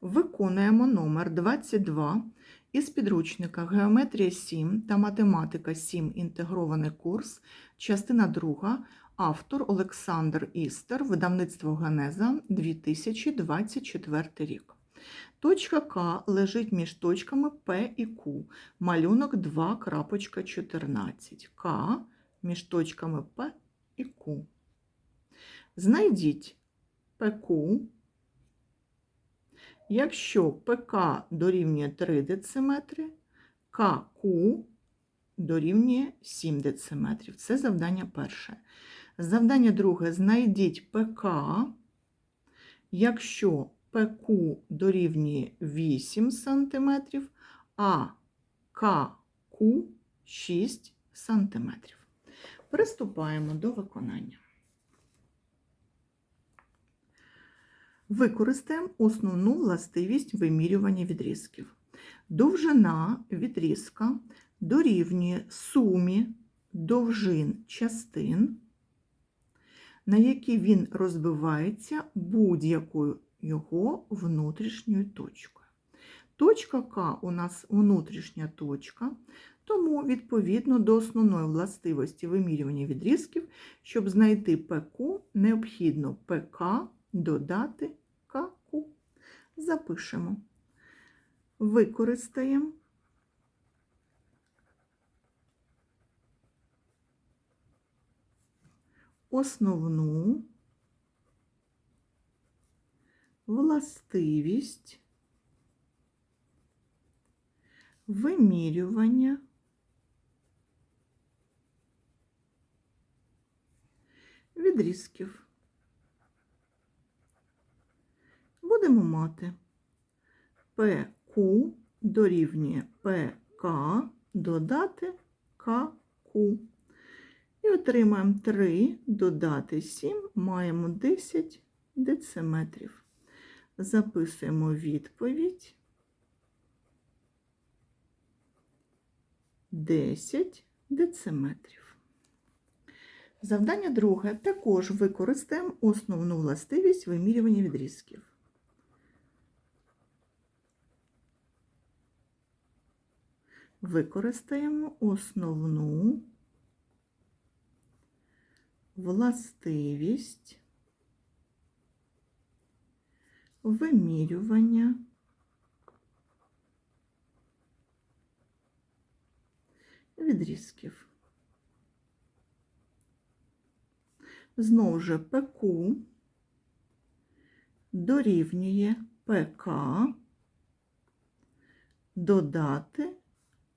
Виконуємо номер 22 із підручника Геометрія 7 та Математика 7. Інтегрований курс, частина 2, автор Олександр Істер, видавництво Генеза 2024 рік. Точка К лежить між точками П і Q. Малюнок 2.14. К між точками П і Q. Знайдіть ПК Якщо ПК дорівнює 3 дециметри, КQ дорівнює 7 дециметрів. Це завдання перше. Завдання друге. Знайдіть ПК, якщо ПК дорівнює 8 см, а КQ 6 см. Приступаємо до виконання. Використаємо основну властивість вимірювання відрізків. Довжина відрізка дорівнює сумі довжин частин, на які він розбивається будь-якою його внутрішньою точкою. Точка К у нас внутрішня точка, тому, відповідно до основної властивості вимірювання відрізків, щоб знайти ПК, необхідно ПК додати. Запишемо. Використаємо основну властивість вимірювання відрізків. Будемо мати ПК дорівнює ПК додати КК. І отримаємо 3 додати 7, маємо 10 дециметрів. Записуємо відповідь 10 дециметрів. Завдання друге. Також використаємо основну властивість вимірювання відрізків. Використаємо основну властивість вимірювання відрізків. Знову ж ПК дорівнює ПК додати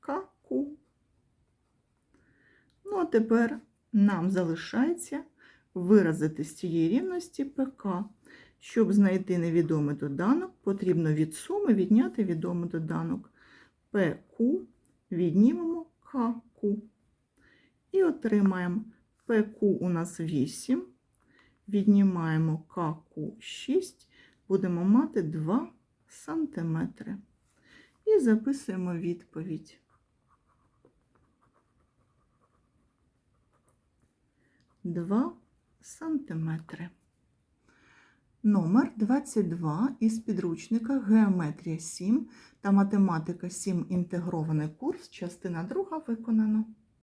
КК. Ну, а тепер нам залишається виразити з цієї рівності ПК. Щоб знайти невідомий доданок, потрібно від суми відняти відомий доданок. ПК віднімемо КК. І отримаємо ПК у нас 8, віднімаємо КК 6, будемо мати 2 см. І записуємо відповідь. Два сантиметри. Номер 22 із підручника Геометрія 7 та Математика 7. Інтегрований курс, частина 2 виконано.